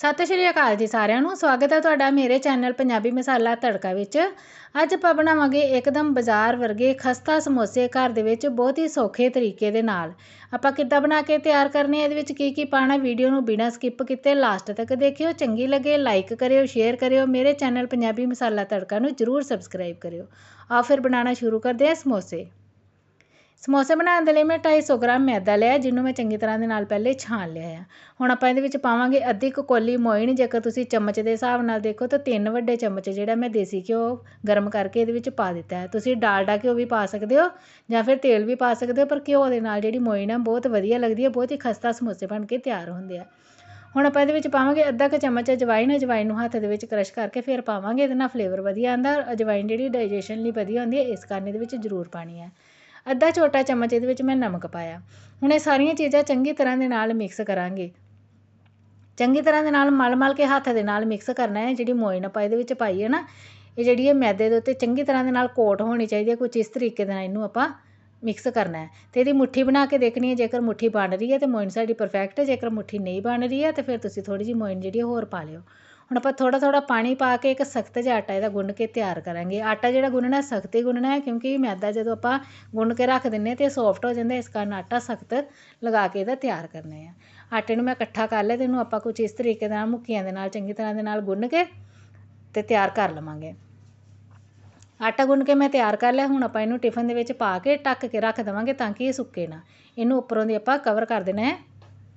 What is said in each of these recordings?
ਸਤਿ ਸ਼੍ਰੀ ਅਕਾਲ ਜੀ ਸਾਰਿਆਂ ਨੂੰ। ਸਵਾਗਤ ਹੈ ਤੁਹਾਡਾ ਮੇਰੇ ਚੈਨਲ ਪੰਜਾਬੀ ਮਸਾਲਾ ਤੜਕਾ ਵਿੱਚ। ਅੱਜ ਆਪਾਂ ਬਣਾਵਾਂਗੇ ਇੱਕਦਮ ਬਾਜ਼ਾਰ ਵਰਗੇ ਖਸਤਾ ਸਮੋਸੇ ਘਰ ਦੇ ਵਿੱਚ ਬਹੁਤ ਹੀ ਸੌਖੇ ਤਰੀਕੇ ਦੇ ਨਾਲ। ਆਪਾਂ ਕਿੱਦਾਂ ਬਣਾ ਕੇ ਤਿਆਰ ਕਰਨੇ ਇਹਦੇ ਵਿੱਚ ਕੀ ਕੀ ਪਾਣਾ ਵੀਡੀਓ ਨੂੰ ਬਿਨਾਂ ਸਕਿਪ ਕੀਤੇ ਲਾਸਟ ਤੱਕ ਦੇਖਿਓ। ਚੰਗੀ ਲੱਗੇ ਲਾਈਕ ਕਰਿਓ ਸ਼ੇਅਰ ਕਰਿਓ। ਮੇਰੇ ਚੈਨਲ ਪੰਜਾਬੀ ਮਸਾਲਾ ਤੜਕਾ ਨੂੰ ਜਰੂਰ ਸਬਸਕ੍ਰਾਈਬ ਕਰਿਓ। ਆ ਫਿਰ ਬਣਾਉਣਾ ਸ਼ੁਰੂ ਕਰਦੇ ਹਾਂ ਸਮੋਸੇ। ਸਮੋਸੇ ਬਣਾਉਣ ਦੇ ਲਈ ਮੈਂ ਢਾਈ ਸੌ ਗ੍ਰਾਮ ਮੈਦਾ ਲਿਆ, ਜਿਹਨੂੰ ਮੈਂ ਚੰਗੀ ਤਰ੍ਹਾਂ ਦੇ ਨਾਲ ਪਹਿਲੇ ਛਾਣ ਲਿਆ ਆ। ਹੁਣ ਆਪਾਂ ਇਹਦੇ ਵਿੱਚ ਪਾਵਾਂਗੇ ਅੱਧੀ ਕੁ ਕੋਲੀ ਮੋਇਨ, ਜੇਕਰ ਤੁਸੀਂ ਚਮਚ ਦੇ ਹਿਸਾਬ ਨਾਲ ਦੇਖੋ ਤਾਂ ਤਿੰਨ ਵੱਡੇ ਚਮਚ ਜਿਹੜਾ ਮੈਂ ਦੇਸੀ ਘਿਓ ਗਰਮ ਕਰਕੇ ਇਹਦੇ ਵਿੱਚ ਪਾ ਦਿੱਤਾ ਹੈ। ਤੁਸੀਂ ਡਾਲਡਾ ਘਿਓ ਵੀ ਪਾ ਸਕਦੇ ਹੋ ਜਾਂ ਫਿਰ ਤੇਲ ਵੀ ਪਾ ਸਕਦੇ ਹੋ, ਪਰ ਘਿਓ ਦੇ ਨਾਲ ਜਿਹੜੀ ਮੋਇਨ ਆ, ਬਹੁਤ ਵਧੀਆ ਲੱਗਦੀ ਹੈ, ਬਹੁਤ ਹੀ ਖਸਤਾ ਸਮੋਸੇ ਬਣ ਕੇ ਤਿਆਰ ਹੁੰਦੇ ਆ। ਹੁਣ ਆਪਾਂ ਇਹਦੇ ਵਿੱਚ ਪਾਵਾਂਗੇ ਅੱਧਾ ਕੁ ਚਮਚ ਅਜਵਾਇਨ ਅਜਵਾਇਨ ਨੂੰ ਹੱਥ ਦੇ ਵਿੱਚ ਕ੍ਰਸ਼ ਕਰਕੇ ਫਿਰ ਪਾਵਾਂਗੇ, ਇਹਦੇ ਨਾਲ ਫਲੇਵਰ ਵਧੀਆ ਆਉਂਦਾ ਅਜਵਾਇਨ ਜਿਹੜੀ ਡਾਈਜੈਸ਼ਨ ਲਈ ਵਧੀਆ ਹੁੰਦੀ ਹੈ, ਇਸ ਕਾਰਨ ਇਹਦੇ ਵਿੱਚ ਜ਼ਰੂਰ ਪਾਣੀ ਹੈ। ਅੱਧਾ ਛੋਟਾ ਚਮਚ ਇਹਦੇ ਵਿੱਚ ਮੈਂ ਨਮਕ ਪਾਇਆ। ਹੁਣ ਇਹ ਸਾਰੀਆਂ ਚੀਜ਼ਾਂ ਚੰਗੀ ਤਰ੍ਹਾਂ ਦੇ ਨਾਲ ਮਿਕਸ ਕਰਾਂਗੇ। ਚੰਗੀ ਤਰ੍ਹਾਂ ਦੇ ਨਾਲ ਮਲ ਮਲ ਕੇ ਹੱਥ ਦੇ ਨਾਲ ਮਿਕਸ ਕਰਨਾ ਹੈ, ਜਿਹੜੀ ਮੋਇਨ ਆਪਾਂ ਇਹਦੇ ਵਿੱਚ ਪਾਈ ਹੈ ਨਾ, ਇਹ ਜਿਹੜੀ ਹੈ ਮੈਦੇ ਦੇ ਉੱਤੇ ਚੰਗੀ ਤਰ੍ਹਾਂ ਦੇ ਨਾਲ ਕੋਟ ਹੋਣੀ ਚਾਹੀਦੀ ਹੈ ਕੁਝ ਇਸ ਤਰੀਕੇ ਦੇ ਨਾਲ ਇਹਨੂੰ ਆਪਾਂ ਮਿਕਸ ਕਰਨਾ ਹੈ। ਤੇ ਇਹਦੀ ਮੁੱਠੀ ਬਣਾ ਕੇ ਦੇਖਣੀ ਹੈ, ਜੇਕਰ ਮੁੱਠੀ ਬਣ ਰਹੀ ਹੈ ਤੇ ਮੋਇਨ ਸਾਡੀ ਪਰਫੈਕਟ ਹੈ, ਜੇਕਰ ਮੁੱਠੀ ਨਹੀਂ ਬਣ ਰਹੀ ਹੈ ਤੇ ਫਿਰ ਤੁਸੀਂ ਥੋੜੀ ਜਿਹੀ ਮੋਇਨ ਜਿਹੜੀ ਹੋਰ ਪਾ ਲਿਓ। ਹੁਣ ਆਪਾਂ ਥੋੜ੍ਹਾ ਥੋੜ੍ਹਾ ਪਾਣੀ ਪਾ ਕੇ ਇੱਕ ਸਖਤ ਜਿਹਾ ਆਟਾ ਇਹਦਾ ਗੁੰਨ ਕੇ ਤਿਆਰ ਕਰਾਂਗੇ। ਆਟਾ ਜਿਹੜਾ ਗੁੰਨਣਾ ਸਖਤ ਹੀ ਗੁੰਨਣਾ ਹੈ ਕਿਉਂਕਿ ਮੈਦਾ ਜਦੋਂ ਆਪਾਂ ਗੁੰਨ ਕੇ ਰੱਖ ਦਿੰਨੇ ਤੇ ਸੋਫਟ ਹੋ ਜਾਂਦਾ ਇਸ ਕਾਰਨ ਆਟਾ ਸਖਤ ਲਗਾ ਕੇ ਇਹਦਾ ਤਿਆਰ ਕਰਨਾ ਆ ਆਟੇ ਨੂੰ ਮੈਂ ਇਕੱਠਾ ਕਰ ਲਿਆ ਅਤੇ ਇਹਨੂੰ ਆਪਾਂ ਕੁਛ ਇਸ ਤਰੀਕੇ ਦੇ ਨਾਲ ਮੁੱਕੀਆਂ ਦੇ ਨਾਲ, ਚੰਗੀ ਤਰ੍ਹਾਂ ਦੇ ਨਾਲ ਗੁੰਨ ਕੇ ਅਤੇ ਤਿਆਰ ਕਰ ਲਵਾਂਗੇ। ਆਟਾ ਗੁੰਨ ਕੇ ਮੈਂ ਤਿਆਰ ਕਰ ਲਿਆ, ਹੁਣ ਆਪਾਂ ਇਹਨੂੰ ਟਿਫਨ ਦੇ ਵਿੱਚ ਪਾ ਕੇ ਟੱਕ ਕੇ ਰੱਖ ਦੇਵਾਂਗੇ ਤਾਂ ਕਿ ਇਹ ਸੁੱਕੇ ਨਾ। ਇਹਨੂੰ ਉੱਪਰੋਂ ਦੀ ਆਪਾਂ ਕਵਰ ਕਰ ਦੇਣਾ ਹੈ,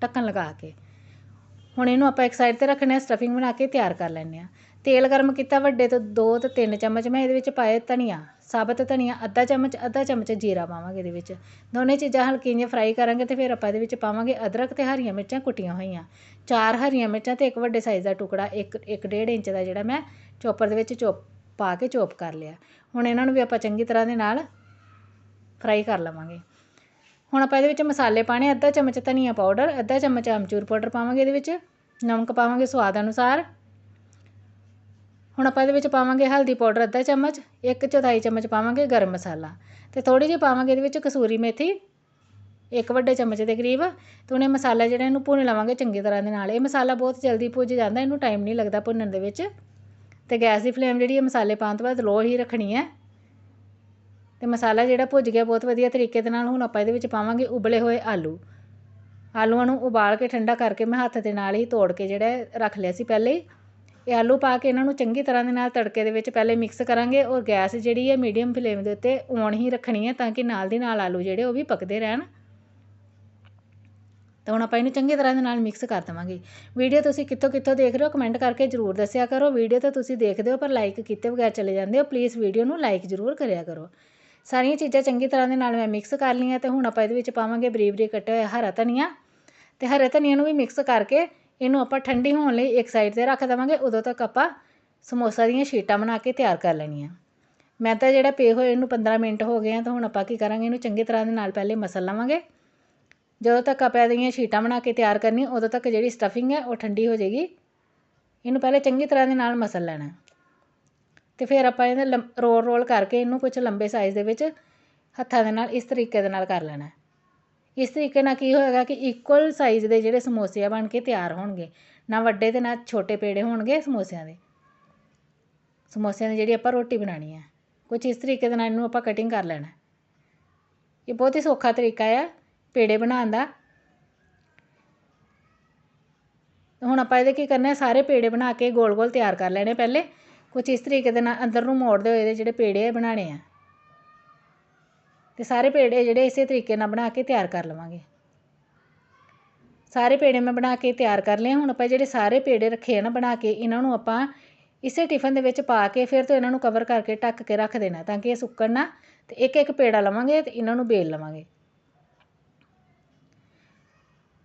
ਢੱਕਣ ਲਗਾ ਕੇ। ਹੁਣ ਇਹਨੂੰ ਆਪਾਂ ਇੱਕ ਸਾਈਡ ਤੇ ਰੱਖਣਾ ਹੈ ਸਟਫਿੰਗ ਬਣਾ ਕੇ ਤਿਆਰ ਕਰ ਲੈਂਦੇ ਹਾਂ। ਤੇਲ ਗਰਮ ਕੀਤਾ, ਵੱਡੇ ਤੋਂ ਦੋ ਤੋਂ ਤਿੰਨ ਚਮਚ ਮੈਂ ਇਹਦੇ ਵਿੱਚ ਪਾਏ ਧਨੀਆ, ਸਾਬਤ ਧਨੀਆ, ਅੱਧਾ ਚਮਚ ਅੱਧਾ ਚਮਚ ਜੀਰਾ ਪਾਵਾਂਗੇ ਇਹਦੇ ਵਿੱਚ। ਦੋਨੇ ਚੀਜ਼ਾਂ ਹਲਕੀਆਂ ਜਿਹੀਆਂ ਫਰਾਈ ਕਰਾਂਗੇ ਤੇ ਫਿਰ ਆਪਾਂ ਇਹਦੇ ਵਿੱਚ ਪਾਵਾਂਗੇ ਅਦਰਕ ਤੇ ਹਰੀਆਂ ਮਿਰਚਾਂ ਕੁੱਟੀਆਂ ਹੋਈਆਂ। ਚਾਰ ਹਰੀਆਂ ਮਿਰਚਾਂ ਤੇ ਇੱਕ ਵੱਡੇ ਸਾਈਜ਼ ਦਾ ਟੁਕੜਾ, ਇੱਕ ਇੱਕ ਡੇਢ ਇੰਚ ਦਾ ਜਿਹੜਾ ਮੈਂ ਚੋਪਰ ਦੇ ਵਿੱਚ ਚੋਪ, ਪਾ ਕੇ ਚੋਪ ਕਰ ਲਿਆ। ਹੁਣ ਇਹਨਾਂ ਨੂੰ ਵੀ ਆਪਾਂ ਚੰਗੀ ਤਰ੍ਹਾਂ ਦੇ ਨਾਲ ਫਰਾਈ ਕਰ ਲਵਾਂਗੇ। ਹੁਣ ਆਪਾਂ ਇਹਦੇ ਵਿੱਚ ਮਸਾਲੇ ਪਾਣੇ ਅੱਧਾ ਚਮਚ ਧਨੀਆ ਪਾਊਡਰ, ਅੱਧਾ ਚਮਚ ਅਮਚੂਰ ਪਾਊਡਰ ਪਾਵਾਂਗੇ ਇਹਦੇ ਵਿੱਚ, ਨਮਕ ਪਾਵਾਂਗੇ ਸਵਾਦ ਅਨੁਸਾਰ। ਹੁਣ ਆਪਾਂ ਇਹਦੇ ਵਿੱਚ ਪਾਵਾਂਗੇ ਹਲਦੀ ਪਾਊਡਰ ਅੱਧਾ ਚਮਚ, ਇੱਕ ਚੌਥਾਈ ਚਮਚ ਪਾਵਾਂਗੇ ਗਰਮ ਮਸਾਲਾ ਤੇ ਥੋੜੀ ਜਿਹੀ ਪਾਵਾਂਗੇ ਇਹਦੇ ਵਿੱਚ ਕਸੂਰੀ ਮੇਥੀ, ਇੱਕ ਵੱਡੇ ਚਮਚ ਦੇ ਕਰੀਬ। ਤੇ ਉਹਨੇ ਮਸਾਲਾ ਜਿਹੜਾ ਇਹਨੂੰ ਭੁੰਨ ਲਵਾਂਗੇ ਚੰਗੀ ਤਰ੍ਹਾਂ ਦੇ ਨਾਲ। ਇਹ ਮਸਾਲਾ ਬਹੁਤ ਜਲਦੀ ਭੁੱਜ ਜਾਂਦਾ, ਇਹਨੂੰ ਟਾਈਮ ਨਹੀਂ ਲੱਗਦਾ ਭੁੰਨਣ ਦੇ ਵਿੱਚ। ਤੇ ਗੈਸ ਦੀ ਫਲੇਮ ਜਿਹੜੀ ਹੈ ਮਸਾਲੇ ਪਾਉਣ ਤੋਂ ਬਾਅਦ ਲੋ ਹੀ ਰੱਖਣੀ ਹੈ। ਅਤੇ ਮਸਾਲਾ ਜਿਹੜਾ ਭੁੱਜ ਗਿਆ ਬਹੁਤ ਵਧੀਆ ਤਰੀਕੇ ਦੇ ਨਾਲ, ਹੁਣ ਆਪਾਂ ਇਹਦੇ ਵਿੱਚ ਪਾਵਾਂਗੇ ਉਬਲੇ ਹੋਏ ਆਲੂ। ਆਲੂਆਂ ਨੂੰ ਉਬਾਲ ਕੇ ਠੰਡਾ ਕਰਕੇ ਮੈਂ ਹੱਥ ਦੇ ਨਾਲ ਹੀ ਤੋੜ ਕੇ ਜਿਹੜਾ ਰੱਖ ਲਿਆ ਸੀ ਪਹਿਲੇ ਹੀ। ਇਹ ਆਲੂ ਪਾ ਕੇ ਇਹਨਾਂ ਨੂੰ ਚੰਗੀ ਤਰ੍ਹਾਂ ਦੇ ਨਾਲ ਤੜਕੇ ਦੇ ਵਿੱਚ ਪਹਿਲੇ ਮਿਕਸ ਕਰਾਂਗੇ ਔਰ ਗੈਸ ਜਿਹੜੀ ਹੈ ਮੀਡੀਅਮ ਫਲੇਮ ਦੇ ਉੱਤੇ ਔਨ ਹੀ ਰੱਖਣੀ ਹੈ ਤਾਂ ਕਿ ਨਾਲ ਦੀ ਨਾਲ ਆਲੂ ਜਿਹੜੇ ਉਹ ਵੀ ਪੱਕਦੇ ਰਹਿਣ। ਤਾਂ ਹੁਣ ਆਪਾਂ ਇਹਨੂੰ ਚੰਗੀ ਤਰ੍ਹਾਂ ਦੇ ਨਾਲ ਮਿਕਸ ਕਰ ਦਵਾਂਗੇ। ਵੀਡੀਓ ਤੁਸੀਂ ਕਿੱਥੋਂ ਕਿੱਥੋਂ ਦੇਖ ਰਹੇ ਹੋ ਕਮੈਂਟ ਕਰਕੇ ਜ਼ਰੂਰ ਦੱਸਿਆ ਕਰੋ। ਵੀਡੀਓ ਤਾਂ ਤੁਸੀਂ ਦੇਖਦੇ ਹੋ ਪਰ ਲਾਈਕ ਕੀਤੇ ਬਗੈਰ ਚਲੇ ਜਾਂਦੇ ਹੋ। ਪਲੀਜ਼ ਵੀਡੀਓ ਨੂੰ ਲਾਈਕ ਜ਼ਰੂਰ ਕਰਿਆ ਕਰੋ। ਸਾਰੀਆਂ ਚੀਜ਼ਾਂ ਚੰਗੀ ਤਰ੍ਹਾਂ ਦੇ ਨਾਲ ਮੈਂ ਮਿਕਸ ਕਰ ਲਈਆਂ ਅਤੇ ਹੁਣ ਆਪਾਂ ਇਹਦੇ ਵਿੱਚ ਪਾਵਾਂਗੇ ਬਰੀਕ ਬਰੀਕ ਕੱਟਿਆ ਹੋਇਆ ਹਰਾ ਧਨੀਆ। ਅਤੇ ਹਰੇ ਧਨੀਆ ਨੂੰ ਵੀ ਮਿਕਸ ਕਰਕੇ ਇਹਨੂੰ ਆਪਾਂ ਠੰਡੀ ਹੋਣ ਲਈ ਇੱਕ ਸਾਈਡ ਤੇ ਰੱਖ ਦੇਵਾਂਗੇ, ਉਦੋਂ ਤੱਕ ਆਪਾਂ ਸਮੋਸਾ ਦੀਆਂ ਸ਼ੀਟਾਂ ਬਣਾ ਕੇ ਤਿਆਰ ਕਰ ਲੈਣੀਆਂ। ਮੈਂ ਤਾਂ ਜਿਹੜਾ ਪੇ ਹੋਏ ਇਹਨੂੰ 15 ਮਿੰਟ ਹੋ ਗਏ ਆ, ਤਾਂ ਹੁਣ ਆਪਾਂ ਕੀ ਕਰਾਂਗੇ, ਇਹਨੂੰ ਚੰਗੀ ਤਰ੍ਹਾਂ ਦੇ ਨਾਲ ਪਹਿਲੇ ਮਸਲ ਲਵਾਂਗੇ। ਜਦੋਂ ਤੱਕ ਆਪਾਂ ਇਹਦੀਆਂ ਸ਼ੀਟਾਂ ਬਣਾ ਕੇ ਤਿਆਰ ਕਰਨੀ ਉਦੋਂ ਤੱਕ ਜਿਹੜੀ ਸਟਫਿੰਗ ਹੈ ਉਹ ਠੰਡੀ ਹੋ ਜਾਏਗੀ। ਇਹਨੂੰ ਪਹਿਲੇ ਚੰਗੀ ਤਰ੍ਹਾਂ ਦੇ ਨਾਲ ਮਸਲ ਲੈਣਾ। ਅਤੇ ਫਿਰ ਆਪਾਂ ਇਹਦੇ ਰੋਲ ਰੋਲ ਕਰਕੇ ਇਹਨੂੰ ਕੁਛ ਲੰਬੇ ਸਾਈਜ਼ ਦੇ ਵਿੱਚ ਹੱਥਾਂ ਦੇ ਨਾਲ ਇਸ ਤਰੀਕੇ ਦੇ ਨਾਲ ਕਰ ਲੈਣਾ ਇਸ ਤਰੀਕੇ ਨਾਲ ਕੀ ਹੋਏਗਾ ਕਿ ਇਕੁਅਲ ਸਾਈਜ਼ ਦੇ ਜਿਹੜੇ ਸਮੋਸੇ ਆ ਬਣ ਕੇ ਤਿਆਰ ਹੋਣਗੇ, ਨਾ ਵੱਡੇ ਤੇ ਨਾ ਛੋਟੇ ਪੇੜੇ ਹੋਣਗੇ ਸਮੋਸਿਆਂ ਦੇ। ਸਮੋਸਿਆਂ ਦੀ ਜਿਹੜੀ ਆਪਾਂ ਰੋਟੀ ਬਣਾਉਣੀ ਹੈ, ਕੁਛ ਇਸ ਤਰੀਕੇ ਦੇ ਨਾਲ ਇਹਨੂੰ ਆਪਾਂ ਕਟਿੰਗ ਕਰ ਲੈਣਾ ਇਹ ਬਹੁਤ ਹੀ ਸੌਖਾ ਤਰੀਕਾ ਆ ਪੇੜੇ ਬਣਾਉਣ ਦਾ। ਹੁਣ ਆਪਾਂ ਇਹਦੇ ਕੀ ਕਰਨਾ ਸਾਰੇ ਪੇੜੇ ਬਣਾ ਕੇ ਗੋਲ ਗੋਲ ਤਿਆਰ ਕਰ ਲੈਣੇ ਪਹਿਲੇ। ਕੁਛ ਇਸ ਤਰੀਕੇ ਦੇ ਨਾਲ ਅੰਦਰ ਨੂੰ ਮੋੜਦੇ ਹੋਏ ਇਹਦੇ ਜਿਹੜੇ ਪੇੜੇ ਆ ਬਣਾਣੇ ਆ। ਅਤੇ ਸਾਰੇ ਪੇੜੇ ਜਿਹੜੇ ਇਸੇ ਤਰੀਕੇ ਨਾਲ ਬਣਾ ਕੇ ਤਿਆਰ ਕਰ ਲਵਾਂਗੇ। ਸਾਰੇ ਪੇੜੇ ਮੈਂ ਬਣਾ ਕੇ ਤਿਆਰ ਕਰ ਲਏ ਹੁਣ ਆਪਾਂ ਜਿਹੜੇ ਸਾਰੇ ਪੇੜੇ ਰੱਖੇ ਆ ਨਾ ਬਣਾ ਕੇ, ਇਹਨਾਂ ਨੂੰ ਆਪਾਂ ਇਸੇ ਟਿਫਨ ਦੇ ਵਿੱਚ ਪਾ ਕੇ ਫਿਰ ਤੋਂ ਇਹਨਾਂ ਨੂੰ ਕਵਰ ਕਰਕੇ ਢੱਕ ਕੇ ਰੱਖ ਦੇਣਾ ਤਾਂ ਕਿ ਇਹ ਸੁੱਕਣ ਨਾ, ਤੇ ਇੱਕ ਇੱਕ ਪੇੜਾ ਲਵਾਂਗੇ ਤੇ ਇਹਨਾਂ ਨੂੰ ਬੇਲ ਲਵਾਂਗੇ।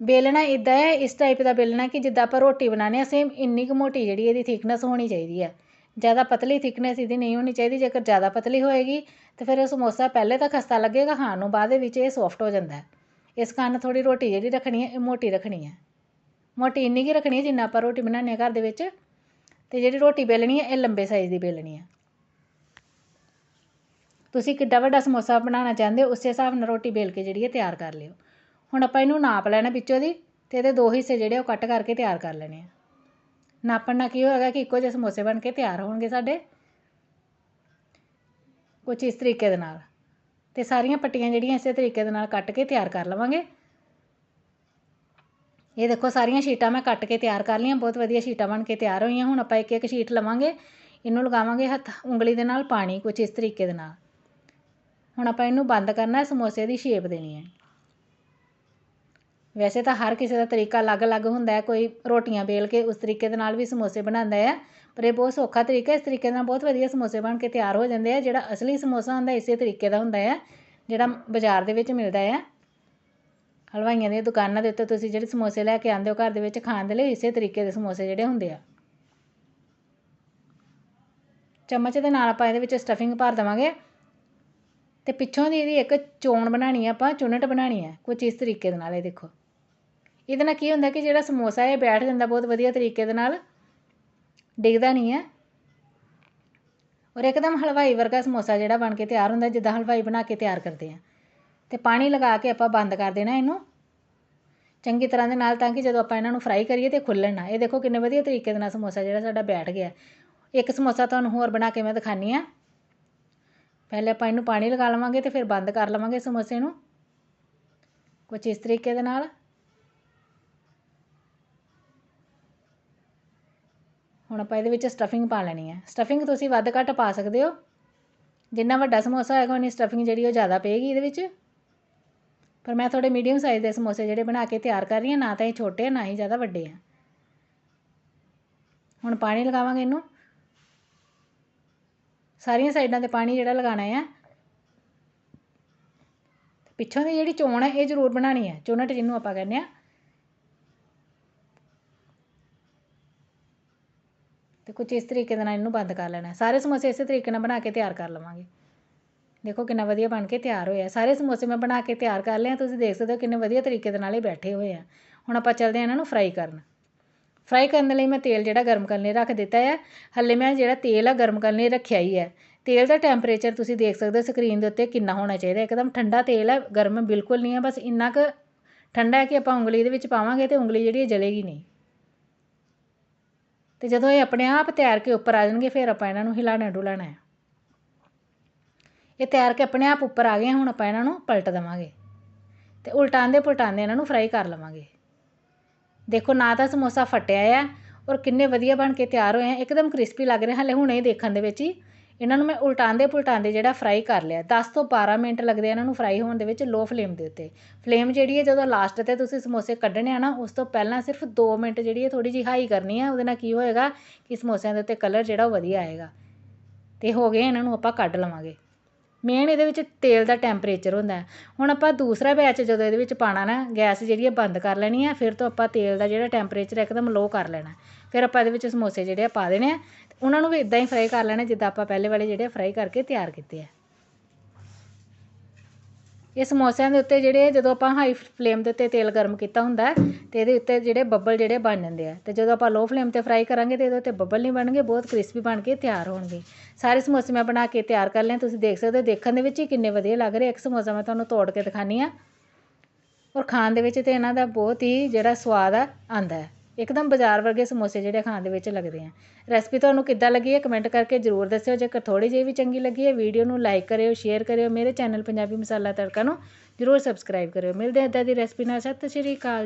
ਬੇਲਣਾ ਇਦਾਂ ਹੈ, ਇਸ ਟਾਈਪ ਦਾ ਬੇਲਣਾ ਕਿ ਜਿੱਦਾਂ ਆਪਾਂ ਰੋਟੀ ਬਣਾਉਂਦੇ ਆ ਸੇਮ ਇੰਨੀ ਕੁ ਮੋਟੀ ਜਿਹੜੀ ਇਹਦੀ ਥਿਕਨੈਸ ਹੋਣੀ ਚਾਹੀਦੀ ਹੈ। ਜ਼ਿਆਦਾ ਪਤਲੀ ਥਿਕਨੈਸ ਇਹਦੀ ਨਹੀਂ ਹੋਣੀ ਚਾਹੀਦੀ, ਜੇਕਰ ਜ਼ਿਆਦਾ ਪਤਲੀ ਹੋਏਗੀ, ਤਾਂ ਫਿਰ ਇਹ ਸਮੋਸਾ ਪਹਿਲੇ ਤਾਂ ਖਸਤਾ ਲੱਗੇਗਾ ਖਾਣ ਨੂੰ ਬਾਅਦ ਦੇ ਵਿੱਚ ਇਹ ਸੌਫਟ ਹੋ ਜਾਂਦਾ ਇਸ ਕਾਰਨ ਥੋੜੀ ਰੋਟੀ ਜਿਹੜੀ ਰੱਖਣੀ ਹੈ, ਇਹ ਮੋਟੀ ਰੱਖਣੀ ਹੈ। ਮੋਟੀ ਇੰਨੀ ਕੀ ਰੱਖਣੀ ਹੈ ਜਿੰਨਾ ਆਪਾਂ ਰੋਟੀ ਬਣਾਉਂਦੇ ਹਾਂ ਘਰ ਦੇ ਵਿੱਚ, ਤੇ ਜਿਹੜੀ ਰੋਟੀ ਬੇਲਣੀ ਹੈ, ਇਹ ਲੰਬੇ ਸਾਈਜ਼ ਦੀ ਬੇਲਣੀ ਹੈ। ਤੁਸੀਂ ਕਿੱਡਾ ਵੱਡਾ ਸਮੋਸਾ ਬਣਾਉਣਾ ਚਾਹੁੰਦੇ ਹੋ, ਉਸੇ ਹਿਸਾਬ ਨਾਲ ਰੋਟੀ ਬੇਲ ਕੇ ਜਿਹੜੀ ਹੈ ਤਿਆਰ ਕਰ ਲਿਓ। ਹੁਣ ਆਪਾਂ ਇਹਨੂੰ ਨਾਪ ਲੈਣਾ ਵਿੱਚੋਂ ਦੀ, ਤੇ ਇਹਦੇ ਦੋ ਹਿੱਸੇ ਜਿਹੜੇ ਉਹ ਕੱਟ ਕਰਕੇ ਤਿਆਰ ਕਰ ਲੈਣੇ ਆ। ਨਾਪਣ ਨਾਲ ਕੀ ਹੋਏਗਾ ਕਿ ਇੱਕੋ ਜਿਹੇ ਸਮੋਸੇ ਬਣ ਕੇ ਤਿਆਰ ਹੋਣਗੇ ਸਾਡੇ? ਕੁਝ ਇਸ ਤਰੀਕੇ ਦੇ ਨਾਲ। ਤੇ ਸਾਰੀਆਂ ਪੱਟੀਆਂ ਜਿਹੜੀਆਂ ਇਸੇ ਤਰੀਕੇ ਦੇ ਨਾਲ ਕੱਟ ਕੇ ਤਿਆਰ ਕਰ ਲਵਾਂਗੇ। ਇਹ ਦੇਖੋ, ਸਾਰੀਆਂ ਸ਼ੀਟਾਂ ਮੈਂ ਕੱਟ ਕੇ ਤਿਆਰ ਕਰ ਲਈਆਂ। ਬਹੁਤ ਵਧੀਆ ਸ਼ੀਟਾਂ ਬਣ ਕੇ ਤਿਆਰ ਹੋਈਆਂ। ਹੁਣ ਆਪਾਂ ਇੱਕ ਇੱਕ ਸ਼ੀਟ ਲਵਾਂਗੇ। ਇਹਨੂੰ ਲਗਾਵਾਂਗੇ ਹੱਥ, ਉਂਗਲੀ ਦੇ ਨਾਲ ਪਾਣੀ ਕੁਝ ਇਸ ਤਰੀਕੇ ਦੇ ਨਾਲ। ਹੁਣ ਆਪਾਂ ਇਹਨੂੰ ਬੰਦ ਕਰਨਾ, ਸਮੋਸੇ ਦੀ ਸ਼ੇਪ ਦੇਣੀ ਹੈ। ਵੈਸੇ ਤਾਂ ਹਰ ਕਿਸੇ ਦਾ ਤਰੀਕਾ ਅਲੱਗ-ਅਲੱਗ ਹੁੰਦਾ ਕੋਈ ਰੋਟੀਆਂ ਵੇਲ ਕੇ ਉਸ ਤਰੀਕੇ ਦੇ ਨਾਲ ਵੀ ਸਮੋਸੇ ਬਣਾਉਂਦਾ ਆ ਪਰ ਇਹ ਬਹੁਤ ਸੌਖਾ ਤਰੀਕਾ ਇਸ ਤਰੀਕੇ ਨਾਲ ਬਹੁਤ ਵਧੀਆ ਸਮੋਸੇ ਬਣ ਕੇ ਤਿਆਰ ਹੋ ਜਾਂਦੇ ਆ ਜਿਹੜਾ ਅਸਲੀ ਸਮੋਸਾ ਹੁੰਦਾ, ਇਸੇ ਤਰੀਕੇ ਦਾ ਹੁੰਦਾ ਆ ਜਿਹੜਾ ਬਾਜ਼ਾਰ ਦੇ ਵਿੱਚ ਮਿਲਦਾ ਆ ਹਲਵਾਈਆਂ ਦੀਆਂ ਦੁਕਾਨਾਂ ਦੇ ਉੱਤੇ ਤੁਸੀਂ ਜਿਹੜੇ ਸਮੋਸੇ ਲੈ ਕੇ ਆਉਂਦੇ ਹੋ, ਘਰ ਦੇ ਵਿੱਚ ਖਾਣ ਦੇ ਲਈ, ਇਸੇ ਤਰੀਕੇ ਦੇ ਸਮੋਸੇ ਜਿਹੜੇ ਹੁੰਦੇ ਆ। ਚਮਚ ਦੇ ਨਾਲ ਆਪਾਂ ਇਹਦੇ ਵਿੱਚ ਸਟਫਿੰਗ ਭਰ ਦੇਵਾਂਗੇ। ਤੇ ਪਿੱਛੋਂ ਦੀ ਇਹਦੀ ਇੱਕ ਚੋਣ ਬਣਾਣੀ ਆ ਆਪਾਂ ਚੁਨਟ ਬਣਾਣੀ ਹੈ ਕੁਝ ਇਸ ਤਰੀਕੇ ਦੇ ਨਾਲ ਇਹ ਦੇਖੋ। ਇਹਦੇ ਨਾਲ ਕੀ ਹੁੰਦਾ ਕਿ ਜਿਹੜਾ ਸਮੋਸਾ ਹੈ ਬੈਠ ਜਾਂਦਾ ਬਹੁਤ ਵਧੀਆ ਤਰੀਕੇ ਦੇ ਨਾਲ, ਡਿੱਗਦਾ ਨਹੀਂ ਹੈ। ਔਰ ਇੱਕਦਮ ਹਲਵਾਈ ਵਰਗਾ ਸਮੋਸਾ ਜਿਹੜਾ ਬਣ ਕੇ ਤਿਆਰ ਹੁੰਦਾ, ਜਿੱਦਾਂ ਹਲਵਾਈ ਬਣਾ ਕੇ ਤਿਆਰ ਕਰਦੇ ਆ। ਤੇ ਪਾਣੀ ਲਗਾ ਕੇ ਆਪਾਂ ਬੰਦ ਕਰ ਦੇਣਾ ਇਹਨੂੰ। ਚੰਗੀ ਤਰ੍ਹਾਂ ਦੇ ਨਾਲ ਤਾਂ ਕਿ ਜਦੋਂ ਆਪਾਂ ਇਹਨਾਂ ਨੂੰ ਫਰਾਈ ਕਰੀਏ ਤੇ ਖੁੱਲਣ ਨਾ। ਇਹ ਦੇਖੋ ਕਿੰਨੇ ਵਧੀਆ ਤਰੀਕੇ ਦੇ ਨਾਲ ਸਮੋਸਾ ਜਿਹੜਾ ਸਾਡਾ ਬੈਠ ਗਿਆ। ਇੱਕ ਸਮੋਸਾ ਤੁਹਾਨੂੰ ਹੋਰ ਬਣਾ ਕੇ ਮੈਂ ਦਿਖਾਨੀ ਆ। ਪਹਿਲੇ ਆਪਾਂ ਇਹਨੂੰ ਪਾਣੀ ਲਗਾ ਲਵਾਂਗੇ ਤੇ ਫਿਰ ਬੰਦ ਕਰ ਲਵਾਂਗੇ ਸਮੋਸੇ ਨੂੰ। ਕੁਝ ਇਸ ਤਰੀਕੇ ਦੇ ਨਾਲ। ਹੁਣ ਆਪਾਂ ਇਹਦੇ ਵਿੱਚ ਸਟਫਿੰਗ ਪਾ ਲੈਣੀ ਹੈ। ਸਟਫਿੰਗ ਤੁਸੀਂ ਵੱਧ ਘੱਟ ਪਾ ਸਕਦੇ ਹੋ। ਜਿੰਨਾ ਵੱਡਾ ਸਮੋਸਾ ਹੋਏਗਾ, ਉਨੀ ਸਟਫਿੰਗ ਜਿਹੜੀ ਉਹ ਜ਼ਿਆਦਾ ਪਏਗੀ ਇਹਦੇ ਵਿੱਚ। ਪਰ ਮੈਂ ਥੋੜੇ ਮੀਡੀਅਮ ਸਾਈਜ਼ ਦੇ ਸਮੋਸੇ ਜਿਹੜੇ ਬਣਾ ਕੇ ਤਿਆਰ ਕਰ ਰਹੀ ਹਾਂ, ਨਾ ਤਾਂ ਇਹ ਛੋਟੇ ਆ, ਨਾ ਹੀ ਜ਼ਿਆਦਾ ਵੱਡੇ ਆ। ਹੁਣ ਪਾਣੀ ਲਗਾਵਾਂਗੇ ਇਹਨੂੰ। ਸਾਰੀਆਂ ਸਾਈਡਾਂ ਤੇ ਪਾਣੀ ਜਿਹੜਾ ਲਗਾਉਣਾ ਆ ਪਿੱਛੋਂ ਦੀ ਜਿਹੜੀ ਚੋਣ ਹੈ, ਇਹ ਜ਼ਰੂਰ ਬਣਾਣੀ ਹੈ। ਚੋਣਟ ਜਿਹਨੂੰ ਆਪਾਂ ਕਹਿੰਦੇ ਆ ਅਤੇ ਕੁਛ ਇਸ ਤਰੀਕੇ ਦੇ ਨਾਲ ਇਹਨੂੰ ਬੰਦ ਕਰ ਲੈਣਾ ਸਾਰੇ ਸਮੋਸੇ ਇਸੇ ਤਰੀਕੇ ਨਾਲ ਬਣਾ ਕੇ ਤਿਆਰ ਕਰ ਲਵਾਂਗੇ। ਦੇਖੋ ਕਿੰਨਾ ਵਧੀਆ ਬਣ ਕੇ ਤਿਆਰ ਹੋਇਆ ਸਾਰੇ ਸਮੋਸੇ ਮੈਂ ਬਣਾ ਕੇ ਤਿਆਰ ਕਰ ਲਏ ਆ ਤੁਸੀਂ ਦੇਖ ਸਕਦੇ ਹੋ ਕਿੰਨੇ ਵਧੀਆ ਤਰੀਕੇ ਦੇ ਨਾਲ ਇਹ ਬੈਠੇ ਹੋਏ ਆ। ਹੁਣ ਆਪਾਂ ਚੱਲਦੇ ਹਾਂ ਇਹਨਾਂ ਨੂੰ ਫਰਾਈ ਕਰਨ। ਫਰਾਈ ਕਰਨ ਲਈ ਮੈਂ ਤੇਲ ਜਿਹੜਾ ਗਰਮ ਕਰਨ ਲਈ ਰੱਖ ਦਿੱਤਾ ਹੈ। ਹੱਲੇ ਮੈਂ ਜਿਹੜਾ ਤੇਲ ਆ ਗਰਮ ਕਰਨ ਲਈ ਰੱਖਿਆ ਹੀ ਹੈ। ਤੇਲ ਦਾ ਟੈਂਪਰੇਚਰ ਤੁਸੀਂ ਦੇਖ ਸਕਦੇ ਹੋ ਸਕਰੀਨ ਦੇ ਉੱਤੇ ਕਿੰਨਾ ਹੋਣਾ ਚਾਹੀਦਾ ਇੱਕਦਮ ਠੰਡਾ ਤੇਲ ਹੈ ਗਰਮ ਬਿਲਕੁਲ ਨਹੀਂ ਹੈ ਬਸ ਇੰਨਾ ਕੁ ਠੰਡਾ ਹੈ ਕਿ ਆਪਾਂ ਉਂਗਲੀ ਦੇ ਵਿੱਚ ਪਾਵਾਂਗੇ ਤੇ ਉਂਗਲੀ ਜਿਹੜੀ ਹੈ ਜਲੇਗੀ ਨਹੀਂ। ਅਤੇ ਜਦੋਂ ਇਹ ਆਪਣੇ ਆਪ ਤੈਰ ਕੇ ਉੱਪਰ ਆ ਜਾਣਗੇ, ਫਿਰ ਆਪਾਂ ਇਹਨਾਂ ਨੂੰ ਹਿਲਾਉਣਾ ਡੁਲਾਉਣਾ ਹੈ। ਇਹ ਤੈਰ ਕੇ ਆਪਣੇ ਆਪ ਉੱਪਰ ਆ ਗਏ, ਹੁਣ ਆਪਾਂ ਇਹਨਾਂ ਨੂੰ ਪਲਟ ਦੇਵਾਂਗੇ। ਅਤੇ ਉਲਟਾਉਂਦੇ ਪੁਲਟਾਉਂਦੇ ਇਹਨਾਂ ਨੂੰ ਫਰਾਈ ਕਰ ਲਵਾਂਗੇ। ਦੇਖੋ, ਨਾ ਤਾਂ ਸਮੋਸਾ ਫਟਿਆ ਆ ਔਰ ਕਿੰਨੇ ਵਧੀਆ ਬਣ ਕੇ ਤਿਆਰ ਹੋਏ ਆ। ਇੱਕਦਮ ਕ੍ਰਿਸਪੀ ਲੱਗ ਰਹੇ ਹਾਲੇ ਹੁਣੇ ਹੀ ਦੇਖਣ ਦੇ ਵਿੱਚ ਹੀ। ਇਹਨਾਂ ਨੂੰ ਮੈਂ ਉਲਟਾਉਂਦੇ ਪੁਲਟਾਉਂਦੇ ਜਿਹੜਾ ਫਰਾਈ ਕਰ ਲਿਆ। ਦਸ ਤੋਂ 12 ਮਿੰਟ ਲੱਗਦੇ ਆ ਇਹਨਾਂ ਨੂੰ ਫਰਾਈ ਹੋਣ ਦੇ ਵਿੱਚ ਲੋਅ ਫਲੇਮ ਦੇ ਉੱਤੇ। ਫਲੇਮ ਜਿਹੜੀ ਹੈ ਜਦੋਂ ਲਾਸਟ ਤੇ ਤੁਸੀਂ ਸਮੋਸੇ ਕੱਢਣੇ ਆ ਨਾ, ਉਸ ਤੋਂ ਪਹਿਲਾਂ ਸਿਰਫ ਦੋ ਮਿੰਟ ਜਿਹੜੀ ਹੈ ਥੋੜ੍ਹੀ ਜਿਹੀ ਹਾਈ ਕਰਨੀ ਹੈ ਉਹਦੇ ਨਾਲ ਕੀ ਹੋਏਗਾ ਕਿ ਸਮੋਸਿਆਂ ਦੇ ਉੱਤੇ ਕਲਰ ਜਿਹੜਾ ਉਹ ਵਧੀਆ ਆਏਗਾ। ਅਤੇ ਹੋ ਗਏ ਇਹਨਾਂ ਨੂੰ ਆਪਾਂ ਕੱਢ ਲਵਾਂਗੇ। ਮੇਨ ਇਹਦੇ ਵਿੱਚ ਤੇਲ ਦਾ ਟੈਂਪਰੇਚਰ ਹੁੰਦਾ ਹੁਣ ਆਪਾਂ ਦੂਸਰਾ ਬੈਚ ਜਦੋਂ ਇਹਦੇ ਵਿੱਚ ਪਾਉਣਾ ਨਾ, ਗੈਸ ਜਿਹੜੀ ਹੈ ਬੰਦ ਕਰ ਲੈਣੀ ਹੈ, ਫਿਰ ਤੋਂ ਆਪਾਂ ਤੇਲ ਦਾ ਜਿਹੜਾ ਟੈਂਪਰੇਚਰ ਇੱਕਦਮ ਲੋਅ ਕਰ ਲੈਣਾ ਫਿਰ ਆਪਾਂ ਇਹਦੇ ਵਿੱਚ ਸਮੋਸੇ ਜਿਹੜੇ ਆ ਪਾ ਦੇਣੇ ਆ। ਉਹਨਾਂ ਨੂੰ ਵੀ ਇੱਦਾਂ ਹੀ ਫਰਾਈ ਕਰ ਲੈਣਾ, ਜਿੱਦਾਂ ਆਪਾਂ ਪਹਿਲੇ ਵਾਲੇ ਜਿਹੜੇ ਫਰਾਈ ਕਰਕੇ ਤਿਆਰ ਕੀਤੇ ਆ। ਇਹ ਸਮੋਸਿਆਂ ਦੇ ਉੱਤੇ ਜਿਹੜੇ ਜਦੋਂ ਆਪਾਂ ਹਾਈ ਫਲੇਮ ਦੇ ਉੱਤੇ ਤੇਲ ਗਰਮ ਕੀਤਾ ਹੁੰਦਾ ਤੇ ਇਹਦੇ ਉੱਤੇ ਜਿਹੜੇ ਬੱਬਲ ਜਿਹੜੇ ਬਣ ਜਾਂਦੇ ਆ। ਅਤੇ ਜਦੋਂ ਆਪਾਂ ਲੋਅ ਫਲੇਮ ਤੇ ਫਰਾਈ ਕਰਾਂਗੇ ਤਾਂ ਇਹਦੇ ਉੱਤੇ ਬੱਬਲ ਨਹੀਂ ਬਣਨਗੇ, ਬਹੁਤ ਕ੍ਰਿਸਪੀ ਬਣ ਕੇ ਤਿਆਰ ਹੋਣਗੇ। ਸਾਰੇ ਸਮੋਸੇ ਮੈਂ ਬਣਾ ਕੇ ਤਿਆਰ ਕਰ ਲਏ, ਤੁਸੀਂ ਦੇਖ ਸਕਦੇ ਹੋ, ਦੇਖਣ ਦੇ ਵਿੱਚ ਹੀ ਕਿੰਨੇ ਵਧੀਆ ਲੱਗ ਰਹੇ ਇੱਕ ਸਮੋਸਾ ਮੈਂ ਤੁਹਾਨੂੰ ਤੋੜ ਕੇ ਦਿਖਾਉਂਦੀ ਹਾਂ। ਔਰ ਖਾਣ ਦੇ ਵਿੱਚ ਤਾਂ ਇਹਨਾਂ ਦਾ ਬਹੁਤ ਹੀ ਜਿਹੜਾ ਸਵਾਦ ਆ ਆਂਦਾ ਇੱਕਦਮ ਬਾਜ਼ਾਰ ਵਰਗੇ ਸਮੋਸੇ ਜਿਹੜੇ ਖਾਣ ਦੇ ਵਿੱਚ ਲੱਗਦੇ ਆ। ਰੈਸਪੀ ਤੁਹਾਨੂੰ ਕਿੱਦਾਂ ਲੱਗੀ ਹੈ ਕਮੈਂਟ ਕਰਕੇ ਜ਼ਰੂਰ ਦੱਸਿਓ। ਜੇਕਰ ਥੋੜ੍ਹੀ ਜਿਹੀ ਵੀ ਚੰਗੀ ਲੱਗੀ ਹੈ, ਵੀਡੀਓ ਨੂੰ ਲਾਈਕ ਕਰਿਓ, ਸ਼ੇਅਰ ਕਰਿਓ। ਮੇਰੇ ਚੈਨਲ ਪੰਜਾਬੀ ਮਸਾਲਾ ਤੜਕਾ ਨੂੰ ਜ਼ਰੂਰ ਸਬਸਕ੍ਰਾਈਬ ਕਰਿਓ। ਮਿਲਦੇ ਹਾਂ ਇੱਦਾਂ ਦੀ ਰੈਸਪੀ ਨਾਲ। ਸਤਿ ਸ਼੍ਰੀ ਅਕਾਲ।